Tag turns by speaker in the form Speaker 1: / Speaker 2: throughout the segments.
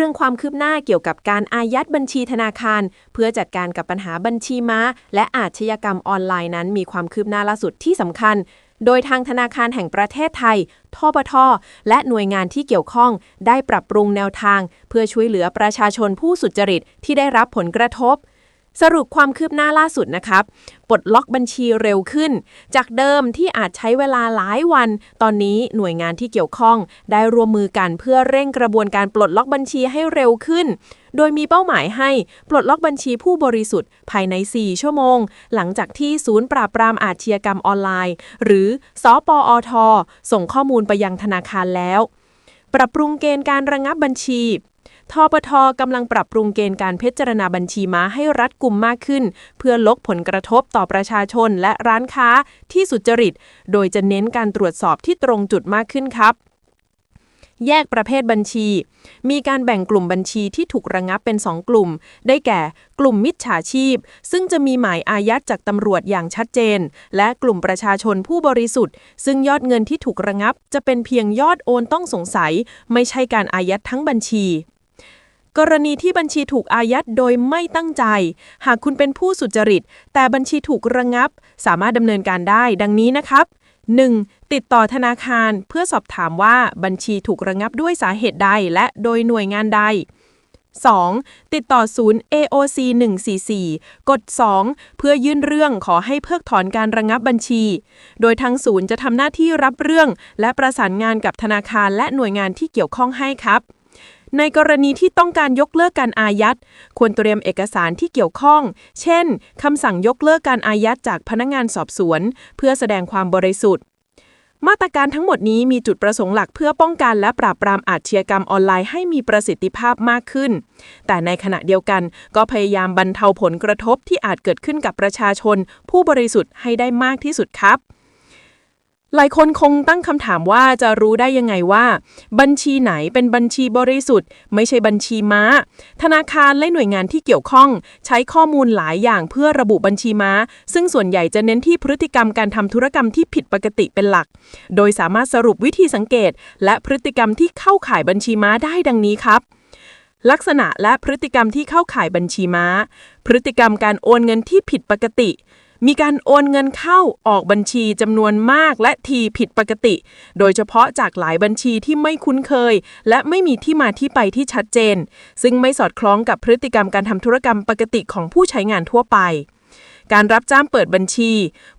Speaker 1: รื่องความคืบหน้าเกี่ยวกับการอายัดบัญชีธนาคาร เพื่อจัดการกับปัญหาบัญชีม้า และอาชญากรรมออนไลน์นั้น มีความคืบหน้าล่าสุดที่สำคัญ โดยทางธนาคารแห่งประเทศไทยทบทและหน่วยงานที่เกี่ยวข้อง ได้ปรับปรุงแนวทาง เพื่อช่วยเหลือประชาชนผู้สุจริตที่ได้รับผลกระทบ สรุปความคืบหน้าล่าสุดนะครับ ปลดล็อกบัญชีเร็วขึ้น จากเดิมที่อาจใช้เวลาหลายวัน ตอนนี้หน่วยงานที่เกี่ยวข้องได้รวมมือกันเพื่อเร่งกระบวนการปลดล็อกบัญชีให้เร็วขึ้น โดยมีเป้าหมายให้ปลดล็อกบัญชีผู้บริสุทธิ์ภายใน 4 ชั่วโมง หลังจากที่ศูนย์ปราบปรามอาชญากรรมออนไลน์ หรือสปอท ส่งข้อมูลไปยังธนาคารแล้ว ปรับปรุงเกณฑ์การระงับบัญชี ทปทกำลังปรับปรุงเกณฑ์การพิจารณาบัญชีม้าให้รัดกุมมากขึ้น เพื่อลดผลกระทบต่อประชาชนและร้านค้าที่สุจริต โดยจะเน้นการตรวจสอบที่ตรงจุดมากขึ้นครับแยกประเภทบัญชี มีการแบ่งกลุ่มบัญชีที่ถูกระงับเป็น 2 กลุ่ม ได้แก่ กลุ่มมิจฉาชีพ ซึ่งจะมีหมายอายัดจากตำรวจอย่างชัดเจน และกลุ่มประชาชนผู้บริสุทธิ์ ซึ่งยอดเงินที่ถูกระงับ จะเป็นเพียงยอดโอนต้องสงสัย ไม่ใช่การอายัดทั้งบัญชี กรณีที่บัญชีถูกอายัดโดยไม่ตั้งใจ หากคุณเป็นผู้สุจริต แต่บัญชีถูกระงับ สามารถดำเนินการได้ดังนี้นะครับ 1. ติดต่อธนาคารเพื่อสอบถามว่าบัญชีถูกระงับด้วยสาเหตุใดและโดยหน่วยงานใด 2. ติดต่อศูนย์ AOC 144 กด 2 เพื่อยื่นเรื่องขอให้เพิกถอนการระงับบัญชี โดยทางศูนย์จะทำหน้าที่รับเรื่อง และประสานงานกับธนาคารและหน่วยงานที่เกี่ยวข้องให้ครับ ในกรณีที่ต้องการยกเลิกการอายัด ควรเตรียมเอกสารที่เกี่ยวข้อง เช่น คำสั่งยกเลิกการอายัดจากพนักงานสอบสวน เพื่อแสดงความบริสุทธิ์ มาตรการทั้งหมดนี้มีจุดประสงค์หลักเพื่อป้องกันและปราบปรามอาชญากรรมออนไลน์ให้มีประสิทธิภาพมากขึ้น แต่ในขณะเดียวกันก็พยายามบรรเทาผลกระทบที่อาจเกิดขึ้นกับประชาชน ผู้บริสุทธิ์ให้ได้มากที่สุดครับ หลายคนคงตั้งคำถามว่าจะรู้ได้ยังไงว่า บัญชีไหนเป็นบัญชีบริสุทธิ์ ไม่ใช่บัญชีม้า ธนาคารและหน่วยงานที่เกี่ยวข้อง ใช้ข้อมูลหลายอย่างเพื่อระบุบัญชีม้า ซึ่งส่วนใหญ่จะเน้นที่พฤติกรรมการทำธุรกรรมที่ผิดปกติเป็นหลัก โดยสามารถสรุปวิธีสังเกต และพฤติกรรมที่เข้าข่ายบัญชีม้าได้ดังนี้ครับลักษณะและพฤติกรรมที่เข้าข่ายบัญชีม้า พฤติกรรมการโอนเงินที่ผิดปกติ มีการโอนเงินเข้าออกบัญชีจำนวนมากและทีผิดปกติ โดยเฉพาะจากหลายบัญชีที่ไม่คุ้นเคย และไม่มีที่มาที่ไปที่ชัดเจน ซึ่งไม่สอดคล้องกับพฤติกรรมการทำธุรกรรมปกติของผู้ใช้งานทั่วไปการรับจ้างเปิดบัญชี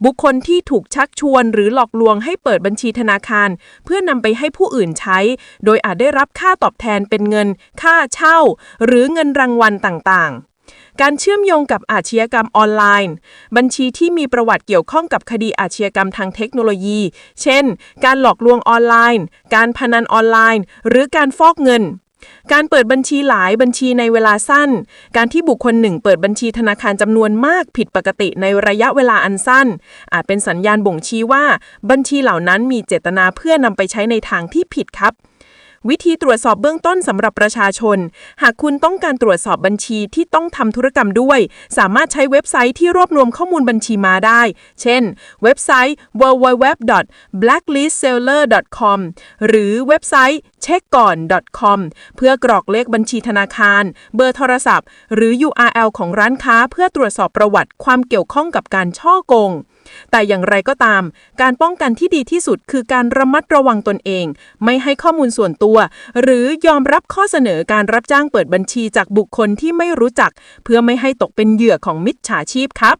Speaker 1: บุคคลที่ถูกชักชวนหรือหลอกลวงให้เปิดบัญชีธนาคาร เพื่อนำไปให้ผู้อื่นใช้ โดยอาจได้รับค่าตอบแทนเป็นเงิน ค่าเช่า หรือเงินรางวัลต่างๆ การเชื่อมโยงกับอาชญากรรมออนไลน์ บัญชีที่มีประวัติเกี่ยวข้องกับคดีอาชญากรรมทางเทคโนโลยี เช่น การหลอกลวงออนไลน์ การพนันออนไลน์ หรือการฟอกเงินการเปิดบัญชีหลายบัญชีในเวลาสั้น การที่บุคคลหนึ่งเปิดบัญชีธนาคารจำนวนมากผิดปกติในระยะเวลาอันสั้น อาจเป็นสัญญาณบ่งชี้ว่า บัญชีเหล่านั้นมีเจตนาเพื่อนำไปใช้ในทางที่ผิดครับ วิธีตรวจสอบเบื้องต้นสำหรับประชาชน หากคุณต้องการตรวจสอบบัญชีที่ต้องทำธุรกรรมด้วย สามารถใช้เว็บไซต์ที่รวบรวมข้อมูลบัญชีมาได้ เช่น เว็บไซต์ www.blacklistseller.com หรือเว็บไซต์เช็คก่อน .com เพื่อกรอกเลขบัญชีธนาคาร เบอร์โทรศัพท์ หรือ URL ของร้านค้าเพื่อตรวจสอบประวัติความเกี่ยวข้องกับการช่อโกง แต่อย่างไรก็ตาม การป้องกันที่ดีที่สุดคือการระมัดระวังตนเอง ไม่ให้ข้อมูลส่วนตัว หรือยอมรับข้อเสนอการรับจ้างเปิดบัญชีจากบุคคลที่ไม่รู้จัก เพื่อไม่ให้ตกเป็นเหยื่อของมิจฉาชีพครับ